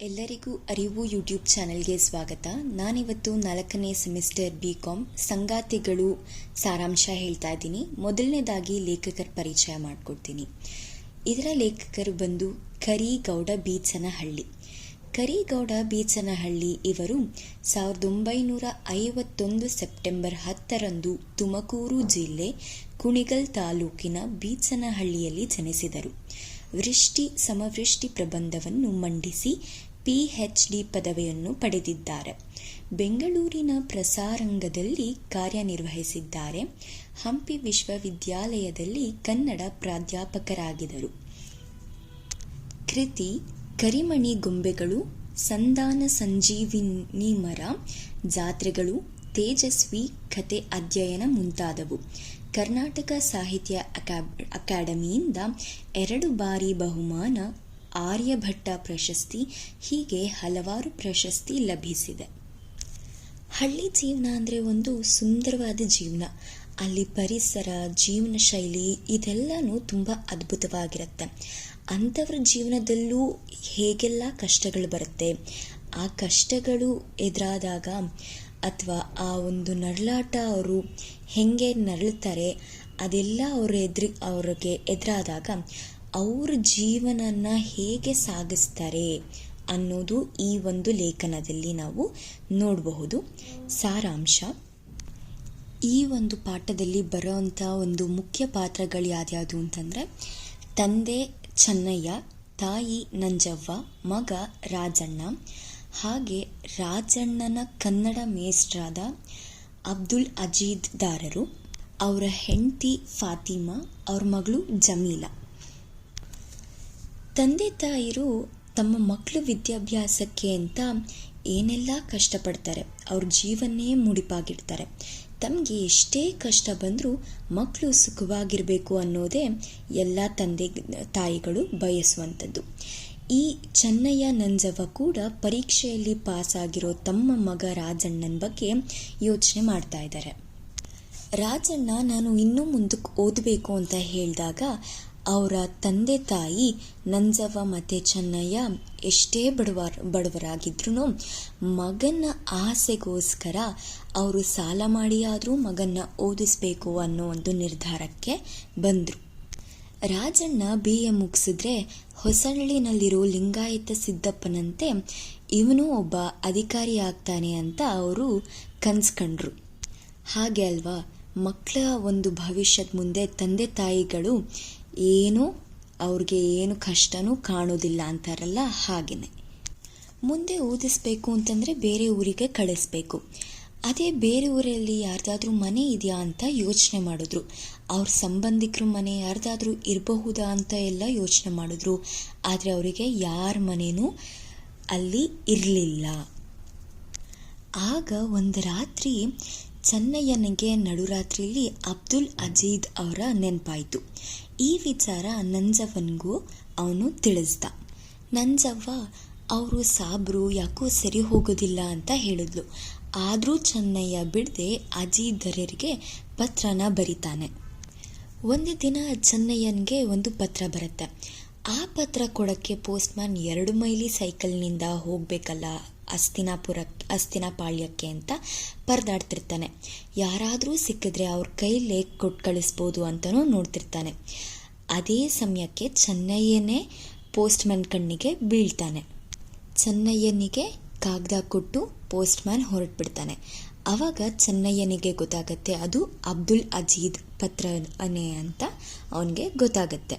ಎಲ್ಲರಿಗೂ ಅರಿವು ಯೂಟ್ಯೂಬ್ ಚಾನೆಲ್ಗೆ ಸ್ವಾಗತ. ನಾನಿವತ್ತು ನಾಲ್ಕನೇ ಸೆಮಿಸ್ಟರ್ ಬಿ ಕಾಮ್ ಸಂಗಾತಿಗಳು ಸಾರಾಂಶ ಹೇಳ್ತಾ ಇದ್ದೀನಿ. ಮೊದಲನೇದಾಗಿ ಲೇಖಕರ ಪರಿಚಯ ಮಾಡಿಕೊಡ್ತೀನಿ. ಇದರ ಲೇಖಕರು ಬಂದು ಕರಿಗೌಡ ಬೀಚನಹಳ್ಳಿ. ಕರಿಗೌಡ ಬೀಚನಹಳ್ಳಿ ಇವರು ಸಾವಿರದ ಒಂಬೈನೂರ ಐವತ್ತೊಂದು ಸೆಪ್ಟೆಂಬರ್ ಹತ್ತರಂದು ತುಮಕೂರು ಜಿಲ್ಲೆ ಕುಣಿಗಲ್ ತಾಲೂಕಿನ ಬೀಚನಹಳ್ಳಿಯಲ್ಲಿ ಜನಿಸಿದರು. ವೃಷ್ಟಿ ಸಮವೃಷ್ಟಿ ಪ್ರಬಂಧವನ್ನು ಮಂಡಿಸಿ ಪಿಎಚ್ಡಿ ಪದವಿಯನ್ನು ಪಡೆದಿದ್ದಾರೆ. ಬೆಂಗಳೂರಿನ ಪ್ರಸಾರಂಗದಲ್ಲಿ ಕಾರ್ಯನಿರ್ವಹಿಸಿದ್ದಾರೆ. ಹಂಪಿ ವಿಶ್ವವಿದ್ಯಾಲಯದಲ್ಲಿ ಕನ್ನಡ ಪ್ರಾಧ್ಯಾಪಕರಾಗಿದ್ದರು. ಕೃತಿ ಕರಿಮಣಿ ಗೊಂಬೆಗಳು, ಸಂಧಾನ ಸಂಜೀವಿನಿ ಮರ, ಜಾತ್ರೆಗಳು, ತೇಜಸ್ವಿ ಕತೆ ಅಧ್ಯಯನ ಮುಂತಾದವು. ಕರ್ನಾಟಕ ಸಾಹಿತ್ಯ ಅಕಾ- ಅಕಾಡೆಮಿಯಿಂದ ಎರಡು ಬಾರಿ ಬಹುಮಾನ, ಆರ್ಯಭಟ್ಟ ಪ್ರಶಸ್ತಿ, ಹೀಗೆ ಹಲವಾರು ಪ್ರಶಸ್ತಿ ಲಭಿಸಿದೆ. ಹಳ್ಳಿ ಜೀವನ ಅಂದರೆ ಒಂದು ಸುಂದರವಾದ ಜೀವನ. ಅಲ್ಲಿ ಪರಿಸರ, ಜೀವನ ಶೈಲಿ ಇದೆಲ್ಲನೂ ತುಂಬ ಅದ್ಭುತವಾಗಿರುತ್ತೆ. ಅಂಥವ್ರ ಜೀವನದಲ್ಲೂ ಹೇಗೆಲ್ಲ ಕಷ್ಟಗಳು ಬರುತ್ತೆ? ಆ ಕಷ್ಟಗಳು ಎದುರಾದಾಗ ಅಥವಾ ಆ ಒಂದು ನರಳಾಟ ಅವರು ಹೇಗೆ ನರಳುತ್ತಾರೆ, ಅದೆಲ್ಲ ಅವ್ರ ಎದುರು, ಅವ್ರಿಗೆ ಎದುರಾದಾಗ ಅವ್ರ ಜೀವನನ ಹೇಗೆ ಸಾಗಿಸ್ತಾರೆ ಅನ್ನೋದು ಈ ಒಂದು ಲೇಖನದಲ್ಲಿ ನಾವು ನೋಡಬಹುದು. ಸಾರಾಂಶ. ಈ ಒಂದು ಪಾಠದಲ್ಲಿ ಬರೋವಂಥ ಒಂದು ಮುಖ್ಯ ಪಾತ್ರಗಳು ಯಾವ್ದ್ಯಾವುದು ಅಂತಂದರೆ, ತಂದೆ ಚೆನ್ನಯ್ಯ, ತಾಯಿ ನಂಜವ್ವ, ಮಗ ರಾಜಣ್ಣ ಹಾಗೆ ರಾಜಣ್ಣನ ಕನ್ನಡ ಮೇಷ್ಟ್ರಾದ ಅಬ್ದುಲ್ ಅಜೀದ್ ದಾರರು, ಅವರ ಹೆಂಡತಿ ಫಾತಿಮಾ, ಅವ್ರ ಮಗಳು ಜಮೀಲಾ. ತಂದೆ ತಾಯಿರು ತಮ್ಮ ಮಕ್ಕಳು ವಿದ್ಯಾಭ್ಯಾಸಕ್ಕೆ ಅಂತ ಏನೆಲ್ಲ ಕಷ್ಟಪಡ್ತಾರೆ, ಅವ್ರ ಜೀವನ್ನೇ ಮುಡಿಪಾಗಿಡ್ತಾರೆ. ತಮಗೆ ಎಷ್ಟೇ ಕಷ್ಟ ಬಂದರೂ ಮಕ್ಕಳು ಸುಖವಾಗಿರಬೇಕು ಅನ್ನೋದೇ ಎಲ್ಲ ತಂದೆ ತಾಯಿಗಳು ಬಯಸುವಂಥದ್ದು. ಈ ಚೆನ್ನಯ್ಯ ನಂಜವ್ವ ಕೂಡ ಪರೀಕ್ಷೆಯಲ್ಲಿ ಪಾಸಾಗಿರೋ ತಮ್ಮ ಮಗ ರಾಜಣ್ಣನ ಬಗ್ಗೆ ಯೋಚನೆ ಮಾಡ್ತಾ ಇದ್ದಾರೆ. ರಾಜಣ್ಣ, ನಾನು ಇನ್ನೂ ಮುಂದಕ್ಕೆ ಓದಬೇಕು ಅಂತ ಹೇಳಿದಾಗ ಅವರ ತಂದೆ ತಾಯಿ ನಂಜವ್ವ ಮತ್ತು ಚೆನ್ನಯ್ಯ ಎಷ್ಟೇ ಬಡವ ಬಡವರಾಗಿದ್ರು ಮಗನ ಆಸೆಗೋಸ್ಕರ ಅವರು ಸಾಲ ಮಾಡಿಯಾದರೂ ಮಗನ್ನ ಓದಿಸ್ಬೇಕು ಅನ್ನೋ ಒಂದು ನಿರ್ಧಾರಕ್ಕೆ ಬಂದರು. ರಾಜಣ್ಣ ಬಿ ಎ ಮುಗಿಸಿದ್ರೆ ಹೊಸಳ್ಳಿನಲ್ಲಿರೋ ಲಿಂಗಾಯತ ಸಿದ್ದಪ್ಪನಂತೆ ಇವನು ಒಬ್ಬ ಅಧಿಕಾರಿ ಆಗ್ತಾನೆ ಅಂತ ಅವರು ಕನ್ಸ್ಕಂಡ್ರು. ಹಾಗೆ ಅಲ್ವಾ? ಮಕ್ಕಳ ಒಂದು ಭವಿಷ್ಯದ ಮುಂದೆ ತಂದೆ ತಾಯಿಗಳು ಏನು ಅವ್ರಿಗೆ ಏನು ಕಷ್ಟನೂ ಕಾಣೋದಿಲ್ಲ ಅಂತಾರಲ್ಲ ಹಾಗೆಯೇ ಮುಂದೆ ಓದಿಸ್ಬೇಕು ಅಂತಂದರೆ ಬೇರೆ ಊರಿಗೆ ಕಳಿಸ್ಬೇಕು. ಅದೇ ಬೇರೆ ಊರಲ್ಲಿ ಯಾರ್ದಾದ್ರೂ ಮನೆ ಇದೆಯಾ ಅಂತ ಯೋಚನೆ ಮಾಡಿದ್ರು. ಅವ್ರ ಸಂಬಂಧಿಕರ ಮನೆ ಯಾರ್ದಾದ್ರೂ ಇರಬಹುದಾ ಅಂತ ಎಲ್ಲ ಯೋಚನೆ ಮಾಡಿದ್ರು. ಆದರೆ ಅವರಿಗೆ ಯಾರ ಮನೆಯೂ ಅಲ್ಲಿ ಇರಲಿಲ್ಲ. ಆಗ ಒಂದು ರಾತ್ರಿ ಚೆನ್ನಯ್ಯನಿಗೆ ನಡುರಾತ್ರಿಯಲ್ಲಿ ಅಬ್ದುಲ್ ಅಜೀದ್ ಅವರ ನೆನಪಾಯಿತು. ಈ ವಿಚಾರ ನಂಜವ್ವನಿಗೂ ಅವನು ತಿಳಿಸ್ದ. ನಂಜವ್ವ, ಅವರು ಸಾಬ್ರು ಯಾಕೋ ಸರಿ ಹೋಗೋದಿಲ್ಲ ಅಂತ ಹೇಳಿದ್ಲು. ಆದರೂ ಚೆನ್ನಯ್ಯ ಬಿಡದೆ ಅಜಿ ದರ್ಯರಿಗೆ ಪತ್ರನ ಬರೀತಾನೆ. ಒಂದು ದಿನ ಚೆನ್ನಯ್ಯನಿಗೆ ಒಂದು ಪತ್ರ ಬರುತ್ತೆ. ಆ ಪತ್ರ ಕೊಡೋಕ್ಕೆ ಪೋಸ್ಟ್ಮ್ಯಾನ್ ಎರಡು ಮೈಲಿ ಸೈಕಲ್ನಿಂದ ಹೋಗಬೇಕಲ್ಲ ಅಸ್ತಿನಾಪುರ, ಅಸ್ತಿನಾಪಾಳ್ಯಕ್ಕೆ ಅಂತ ಪರದಾಡ್ತಿರ್ತಾನೆ. ಯಾರಾದರೂ ಸಿಕ್ಕಿದ್ರೆ ಅವ್ರ ಕೈಲೇ ಕೊಟ್ಟು ಕಳಿಸ್ಬೋದು ಅಂತಲೂ ನೋಡ್ತಿರ್ತಾನೆ. ಅದೇ ಸಮಯಕ್ಕೆ ಚೆನ್ನಯ್ಯನೇ ಪೋಸ್ಟ್ಮ್ಯಾನ್ ಕಣ್ಣಿಗೆ ಬೀಳ್ತಾನೆ. ಚೆನ್ನಯ್ಯನಿಗೆ ಕಾಗದ ಕೊಟ್ಟು ಪೋಸ್ಟ್ಮ್ಯಾನ್ ಹೊರಟ್ಬಿಡ್ತಾನೆ. ಆವಾಗ ಚೆನ್ನಯ್ಯನಿಗೆ ಗೊತ್ತಾಗತ್ತೆ, ಅದು ಅಬ್ದುಲ್ ಅಜೀದ್ ಪತ್ರನೇ ಅಂತ ಅವನಿಗೆ ಗೊತ್ತಾಗತ್ತೆ.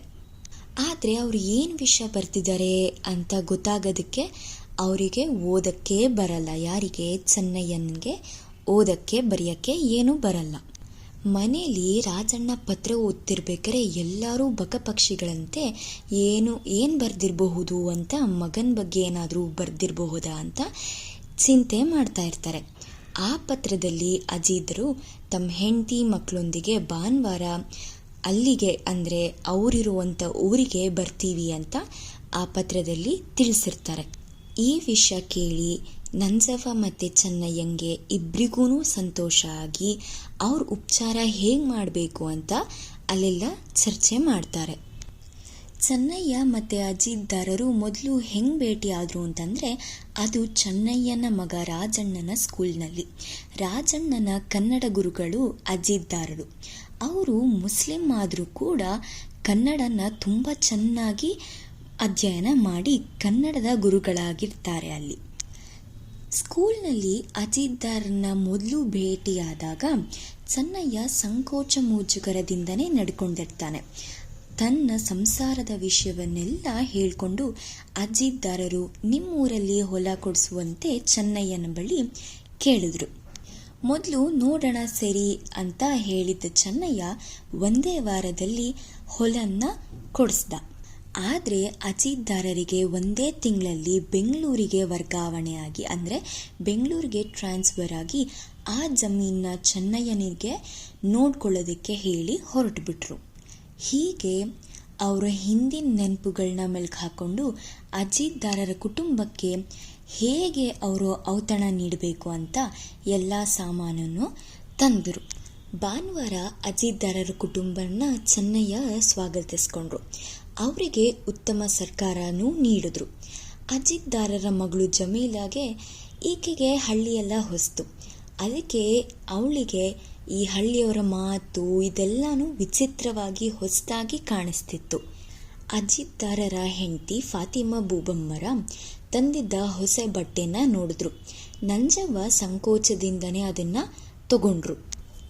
ಆದರೆ ಅವರು ಏನು ವಿಷಯ ಬರ್ತಿದ್ದಾರೆ ಅಂತ ಗೊತ್ತಾಗೋದಕ್ಕೆ ಅವರಿಗೆ ಓದಕ್ಕೆ ಬರಲ್ಲ. ಯಾರಿಗೆ? ಚೆನ್ನಯ್ಯನಿಗೆ ಓದಕ್ಕೆ, ಬರೆಯೋಕ್ಕೆ ಏನೂ ಬರಲ್ಲ. ಮನೇಲಿ ರಾಜಣ್ಣ ಪತ್ರ ಓದ್ತಿರ್ಬೇಕಾರೆ ಎಲ್ಲರೂ ಬಕಪಕ್ಷಿಗಳಂತೆ ಏನು ಏನು ಬರೆದಿರಬಹುದು ಅಂತ ಮಗನ ಬಗ್ಗೆ ಏನಾದರೂ ಬರೆದಿರಬಹುದಾ ಅಂತ ಚಿಂತೆ ಮಾಡ್ತಾ ಇರ್ತಾರೆ. ಆ ಪತ್ರದಲ್ಲಿ ಅಜೀದರು ತಮ್ಮ ಹೆಂಡತಿ ಮಕ್ಕಳೊಂದಿಗೆ ಭಾನುವಾರ ಅಲ್ಲಿಗೆ ಅಂದರೆ ಅವರಿರುವಂಥ ಊರಿಗೆ ಬರ್ತೀವಿ ಅಂತ ಆ ಪತ್ರದಲ್ಲಿ ತಿಳಿಸಿರ್ತಾರೆ. ಈ ವಿಷಯ ಕೇಳಿ ನಂಜವ್ವ ಮತ್ತು ಚೆನ್ನಯ್ಯಂಗೆ ಇಬ್ಬರಿಗೂ ಸಂತೋಷ ಆಗಿ ಅವ್ರ ಉಪಚಾರ ಹೇಗೆ ಮಾಡಬೇಕು ಅಂತ ಅಲ್ಲೆಲ್ಲ ಚರ್ಚೆ ಮಾಡ್ತಾರೆ. ಚೆನ್ನಯ್ಯ ಮತ್ತು ಅಜಿದ್ದಾರರು ಮೊದಲು ಹೆಂಗೆ ಭೇಟಿಯಾದರು ಅಂತಂದರೆ ಅದು ಚೆನ್ನಯ್ಯನ ಮಗ ರಾಜಣ್ಣನ ಸ್ಕೂಲ್ನಲ್ಲಿ. ರಾಜಣ್ಣನ ಕನ್ನಡ ಗುರುಗಳು ಅಜಿದ್ದಾರರು ಅವರು ಮುಸ್ಲಿಂ ಆದರೂ ಕೂಡ ಕನ್ನಡನ ತುಂಬ ಚೆನ್ನಾಗಿ ಅಧ್ಯಯನ ಮಾಡಿ ಕನ್ನಡದ ಗುರುಗಳಾಗಿರ್ತಾರೆ ಅಲ್ಲಿ. ಸ್ಕೂಲ್ನಲ್ಲಿ ಅಜಿದ್ದಾರ್ನ ಮೊದಲು ಭೇಟಿಯಾದಾಗ ಚೆನ್ನಯ್ಯ ಸಂಕೋಚ ಮುಜುಗರದಿಂದನೇ ನಡ್ಕೊಂಡಿರ್ತಾನೆ. ತನ್ನ ಸಂಸಾರದ ವಿಷಯವನ್ನೆಲ್ಲ ಹೇಳಿಕೊಂಡು ಅಜಿತ್ದಾರರು ನಿಮ್ಮೂರಲ್ಲಿ ಹೊಲ ಕೊಡಿಸುವಂತೆ ಚೆನ್ನಯ್ಯನ ಬಳಿ ಕೇಳಿದ್ರು. ಮೊದಲು ನೋಡೋಣ ಸರಿ ಅಂತ ಹೇಳಿದ್ದ ಚೆನ್ನಯ್ಯ ಒಂದೇ ವಾರದಲ್ಲಿ ಹೊಲನ್ನ ಕೊಡಿಸ್ದ. ಆದರೆ ಅಜಿತ್ದಾರರಿಗೆ ಒಂದೇ ತಿಂಗಳಲ್ಲಿ ಬೆಂಗಳೂರಿಗೆ ವರ್ಗಾವಣೆಯಾಗಿ, ಅಂದರೆ ಬೆಂಗಳೂರಿಗೆ ಟ್ರಾನ್ಸ್ಫರ್ ಆಗಿ ಆ ಜಮೀನನ್ನ ಚೆನ್ನಯ್ಯನಿಗೆ ನೋಡ್ಕೊಳ್ಳೋದಕ್ಕೆ ಹೇಳಿ ಹೊರಟುಬಿಟ್ರು. ಹೀಗೆ ಅವರ ಹಿಂದಿನ ನೆನಪುಗಳನ್ನ ಮೆಲ್ಕು ಹಾಕ್ಕೊಂಡು ಅಜಿತ್ದಾರರ ಕುಟುಂಬಕ್ಕೆ ಹೇಗೆ ಅವರು ಔತಣ ನೀಡಬೇಕು ಅಂತ ಎಲ್ಲ ಸಾಮಾನನ್ನು ತಂದರು. ಭಾನುವಾರ ಅಜಿತ್ದಾರರ ಕುಟುಂಬನ ಚೆನ್ನಯ್ಯ ಸ್ವಾಗತಿಸ್ಕೊಂಡ್ರು. ಅವರಿಗೆ ಉತ್ತಮ ಸರ್ಕಾರನೂ ನೀಡಿದ್ರು. ಅಜಿತ್ದಾರರ ಮಗಳು ಜಮೀಲಾಗೆ ಈಕೆಗೆ ಹಳ್ಳಿಯೆಲ್ಲ ಹೊಸ್ತು. ಅದಕ್ಕೆ ಅವಳಿಗೆ ಈ ಹಳ್ಳಿಯವರ ಮಾತು ಇದೆಲ್ಲನೂ ವಿಚಿತ್ರವಾಗಿ ಹೊಸದಾಗಿ ಕಾಣಿಸ್ತಿತ್ತು. ಅಜಿತ್ದಾರರ ಹೆಂಡತಿ ಫಾತಿಮಾ ಬೂಬಮ್ಮರ ತಂದಿದ್ದ ಹೊಸ ಬಟ್ಟೆನ ನೋಡಿದ್ರು. ನಂಜವ್ವ ಸಂಕೋಚದಿಂದನೇ ಅದನ್ನು ತಗೊಂಡ್ರು.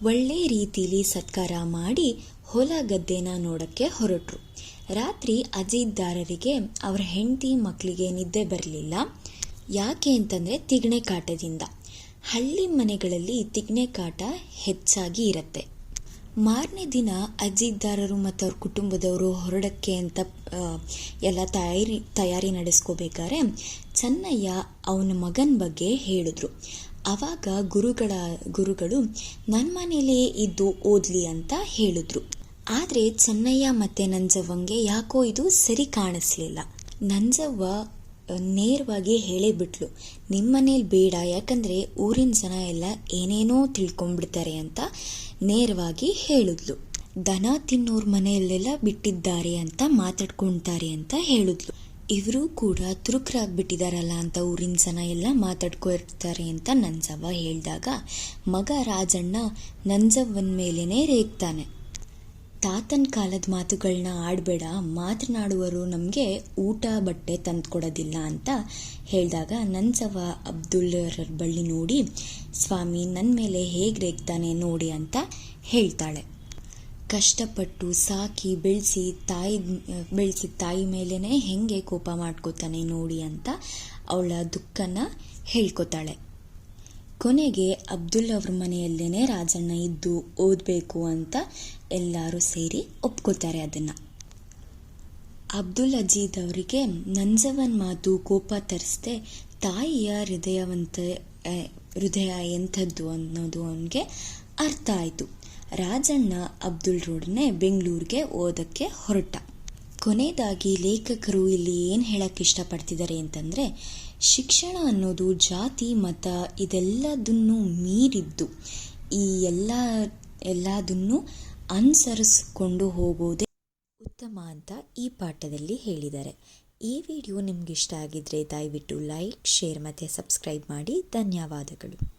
ಒಳ್ಳೆ ರೀತಿಲಿ ಸತ್ಕಾರ ಮಾಡಿ ಹೊಲ ಗದ್ದೆನ ನೋಡೋಕ್ಕೆ ಹೊರಟರು. ರಾತ್ರಿ ಅಜೀದ್ದಾರರಿಗೆ ಅವರ ಹೆಂಡತಿ ಮಕ್ಕಳಿಗೆ ನಿದ್ದೆ ಬರಲಿಲ್ಲ. ಯಾಕೆ ಅಂತಂದರೆ ತಿಗ್ಣೆ ಕಾಟದಿಂದ. ಹಳ್ಳಿ ಮನೆಗಳಲ್ಲಿ ತಿಗಣೆ ಕಾಟ ಹೆಚ್ಚಾಗಿ ಇರುತ್ತೆ. ಮಾರನೇ ದಿನ ಅಜ್ಜಿದ್ದಾರರು ಮತ್ತು ಅವ್ರ ಕುಟುಂಬದವರು ಹೊರಡಕ್ಕೆ ಅಂತ ಎಲ್ಲ ತಯಾರಿ ತಯಾರಿ ನಡೆಸ್ಕೋಬೇಕಾದ್ರೆ ಚೆನ್ನಯ್ಯ ಅವನ ಮಗನ ಬಗ್ಗೆ ಹೇಳಿದ್ರು. ಆವಾಗ ಗುರುಗಳ, ಗುರುಗಳು ನನ್ನ ಮನೇಲೇ ಇದ್ದು ಓದಲಿ ಅಂತ ಹೇಳಿದ್ರು. ಆದರೆ ಚೆನ್ನಯ್ಯ ಮತ್ತು ನಂಜವ್ವಂಗೆ ಯಾಕೋ ಇದು ಸರಿ ಕಾಣಿಸ್ಲಿಲ್ಲ. ನಂಜವ್ವ ನೇರವಾಗಿ ಹೇಳೇ ಬಿಟ್ಲು ನಿಮ್ಮ ಮನೇಲಿ ಬೇಡ, ಯಾಕಂದರೆ ಊರಿನ ಜನ ಎಲ್ಲ ಏನೇನೋ ತಿಳ್ಕೊಂಡ್ಬಿಡ್ತಾರೆ ಅಂತ ನೇರವಾಗಿ ಹೇಳಿದ್ಲು. ದನ ತಿನ್ನೋರ್ ಮನೆಯಲ್ಲೆಲ್ಲ ಬಿಟ್ಟಿದ್ದಾರೆ ಅಂತ ಮಾತಾಡ್ಕೊಳ್ತಾರೆ ಅಂತ ಹೇಳಿದ್ಲು. ಇವರು ಕೂಡ ತುರುಕರಾಗ್ಬಿಟ್ಟಿದಾರಲ್ಲ ಅಂತ ಊರಿನ ಜನ ಎಲ್ಲ ಮಾತಾಡ್ಕೊಳ್ತಾರೆ ಅಂತ ನಂಜವ್ವ ಹೇಳಿದಾಗ, ಮಗ ರಾಜಣ್ಣ ನಂಜವ್ವನ ಮೇಲೇನೆ ರೇಗ್ತಾನೆ. ತಾತನ ಕಾಲದ ಮಾತುಗಳನ್ನ ಆಡಬೇಡ ಮಾತನಾಡುವರು ನಮಗೆ ಊಟ, ಬಟ್ಟೆ ತಂದುಕೊಡೋದಿಲ್ಲ ಅಂತ ಹೇಳಿದಾಗ ನಂಜವ್ವ ಅಬ್ದುಲ್ಲರ ಬಳ್ಳಿ ನೋಡಿ, ಸ್ವಾಮಿ ನನ್ನ ಮೇಲೆ ಹೇಗೆ ರೇಗ್ತಾನೆ ನೋಡಿ ಅಂತ ಹೇಳ್ತಾಳೆ. ಕಷ್ಟಪಟ್ಟು ಸಾಕಿ ಬೆಳೆಸಿ ತಾಯಿ ಬೆಳೆಸಿದ ತಾಯಿ ಮೇಲೇ ಹೆಂಗೆ ಕೋಪ ಮಾಡ್ಕೋತಾನೆ ನೋಡಿ ಅಂತ ಅವಳ ದುಃಖನ ಹೇಳ್ಕೊತಾಳೆ. ಕೊನೆಗೆ ಅಬ್ದುಲ್ ಅವ್ರ ಮನೆಯಲ್ಲೇ ರಾಜಣ್ಣ ಇದ್ದು ಓದಬೇಕು ಅಂತ ಎಲ್ಲರೂ ಸೇರಿ ಒಪ್ಕೋತಾರೆ ಅದನ್ನು. ಅಬ್ದುಲ್ ಅಜೀದ್ ಅವರಿಗೆ ನಂಜವನ್ ಮಾತು ಕೋಪ ತರಿಸ್ದೆ ತಾಯಿಯ ಹೃದಯವಂತ ಹೃದಯ ಎಂಥದ್ದು ಅನ್ನೋದು ಅವನಿಗೆ ಅರ್ಥ ಆಯಿತು. ರಾಜಣ್ಣ ಅಬ್ದುಲ್ ರೋಡ್ನೆ ಬೆಂಗಳೂರಿಗೆ ಓದಕ್ಕೆ ಹೊರಟ. ಕೊನೆಯದಾಗಿ ಲೇಖಕರು ಇಲ್ಲಿ ಏನು ಹೇಳಕ್ಕೆ ಇಷ್ಟಪಡ್ತಿದ್ದಾರೆ ಅಂತಂದರೆ ಶಿಕ್ಷಣ ಅನ್ನೋದು ಜಾತಿ, ಮತ ಇದೆಲ್ಲದನ್ನು ಮೀರಿದ್ದು, ಈ ಎಲ್ಲ, ಎಲ್ಲದನ್ನು ಅನುಸರಿಸಿಕೊಂಡು ಹೋಗೋದೇ ಉತ್ತಮ ಅಂತ ಈ ಪಾಠದಲ್ಲಿ ಹೇಳಿದ್ದಾರೆ. ಈ ವಿಡಿಯೋ ನಿಮ್ಗೆ ಇಷ್ಟ ಆಗಿದ್ರೆ ದಯವಿಟ್ಟು ಲೈಕ್, ಶೇರ್ ಮತ್ತು ಸಬ್ಸ್ಕ್ರೈಬ್ ಮಾಡಿ. ಧನ್ಯವಾದಗಳು.